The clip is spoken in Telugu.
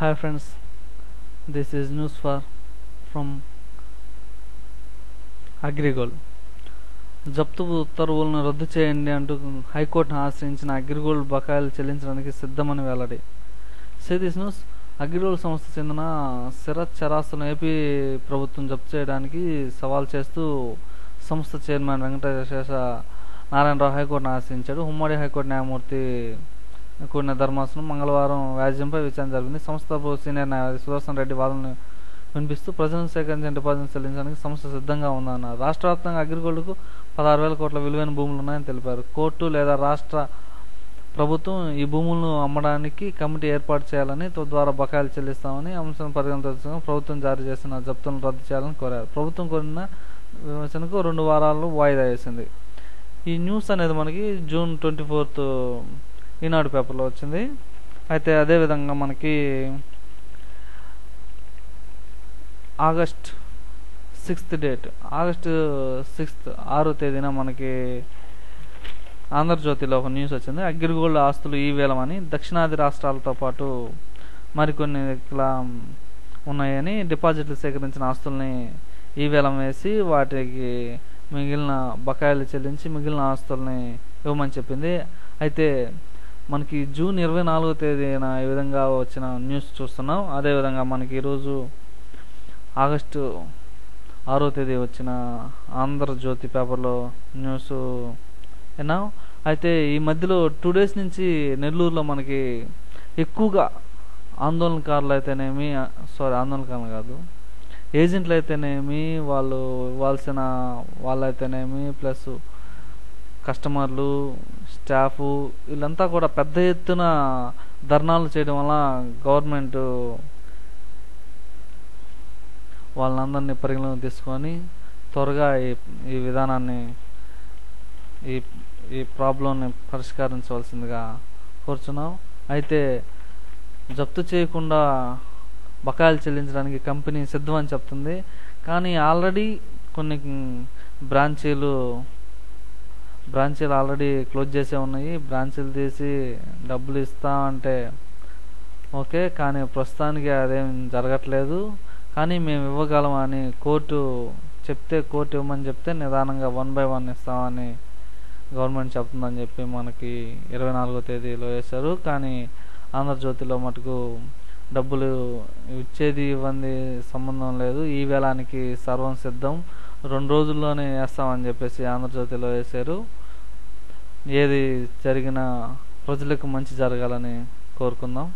Hi friends, this is news for from Agrigold జప్తు ఉత్తర్వులను రద్దు చేయండి అంటూ హైకోర్టును ఆశ్రయించిన అగ్రిగోల్డ్ బకాయిలు చెల్లించడానికి సిద్ధమని వెల్లడి. సేదిస్ న్యూస్ అగ్రిగోల్డ్ సంస్థ చెందిన శరత్ చరాస్తులను ఏపీ ప్రభుత్వం జప్తు చేయడానికి సవాల్ చేస్తూ సంస్థ చైర్మన్ వెంకటేశ నారాయణరావు హైకోర్టును ఆశ్రయించాడు. ఉమ్మడి హైకోర్టు న్యాయమూర్తి కూడిన ధర్మాసనం మంగళవారం వ్యాజ్యంపై విచారణ జరిగింది. సంస్థ సీనియర్ న్యాయవాది సుదర్శన్ రెడ్డి వాదనలు వినిపిస్తూ ప్రజలను సేకరించిన డిపాజిట్ చెల్లించడానికి సంస్థ సిద్ధంగా ఉందన్నారు. రాష్ట్ర వ్యాప్తంగా అగ్రిగోల్డ్కు పదహారు వేల కోట్ల విలువైన భూములు ఉన్నాయని తెలిపారు. కోర్టు లేదా రాష్ట్ర ప్రభుత్వం ఈ భూములను అమ్మడానికి కమిటీ ఏర్పాటు చేయాలని తద్వారా బకాయిలు చెల్లిస్తామని అంశం పరిగణించగా ప్రభుత్వం జారీ చేసిన జప్తులను రద్దు చేయాలని కోరారు. ప్రభుత్వం కోరిన విమర్శనకు రెండు వారాల్లో వాయిదా వేసింది. ఈ న్యూస్ అనేది మనకి జూన్ ట్వంటీ ఫోర్త్ ఈనాడు పేపర్లో వచ్చింది. అయితే అదేవిధంగా మనకి August sixth date August sixth ఆరో తేదీన మనకి ఆంధ్రజ్యోతిలో ఒక న్యూస్ వచ్చింది. అగ్రిగోల్డ్ ఆస్తులు ఈ వేలమని దక్షిణాది రాష్ట్రాలతో పాటు మరికొన్ని ఇలా ఉన్నాయని డిపాజిట్లు సేకరించిన ఆస్తుల్ని ఈ వేలం వేసి వాటికి మిగిలిన బకాయిలు చెల్లించి మిగిలిన ఆస్తుల్ని ఇవ్వమని చెప్పింది. అయితే మనకి జూన్ ఇరవై నాలుగో తేదీన ఈ విధంగా వచ్చిన న్యూస్ చూస్తున్నాం. అదేవిధంగా మనకి ఈరోజు ఆగస్టు ఆరో తేదీ వచ్చిన ఆంధ్రజ్యోతి పేపర్లో న్యూస్ విన్నాం. అయితే ఈ మధ్యలో టూ డేస్ నుంచి నెల్లూరులో మనకి ఎక్కువగా ఆందోళనకారులు అయితేనేమి సారీ ఆందోళనకారులు కాదు ఏజెంట్లు అయితేనేమి వాళ్ళు ఇవ్వాల్సిన వాళ్ళైతేనేమి ప్లస్ కస్టమర్లు స్టాఫ్ వీళ్ళంతా కూడా పెద్ద ఎత్తున ధర్నాలు చేయడం వల్ల గవర్నమెంట్ వాళ్ళందరినీ పరిగణలోకి తీసుకొని త్వరగా ఈ ఈ విధానాన్ని ఈ ఈ ప్రాబ్లంని పరిష్కరించవలసిందిగా కోరుచున్నాం. అయితే జప్తు చేయకుండా బకాయిలు చెల్లించడానికి కంపెనీ సిద్ధం అని చెప్తుంది. కానీ ఆల్రెడీ కొన్ని బ్రాంచీలు బ్రాంచీలు ఆల్రెడీ క్లోజ్ చేసే ఉన్నాయి. బ్రాంచీలు తీసి డబ్బులు ఇస్తా అంటే ఓకే కానీ ప్రస్తుతానికి అదేం జరగట్లేదు. కానీ మేము ఇవ్వగలమని కోర్టు చెప్తే కోర్టు ఇవ్వమని చెప్తే నిదానంగా వన్ బై వన్ ఇస్తామని గవర్నమెంట్ చెప్తుందని చెప్పి మనకి ఇరవై నాలుగో తేదీలో వేశారు. కానీ ఆంధ్రజ్యోతిలో మటుకు డబ్బులు ఇచ్చేది ఇవ్వంది సంబంధం లేదు. ఈ వేళానికి సర్వం సిద్ధం. రెండు రోజుల్లోనే వేస్తామని చెప్పేసి ఆంధ్రజ్యోతిలో వేశారు. ఏది జరిగినా ప్రజలకు మంచి జరగాలని కోరుకుందాం.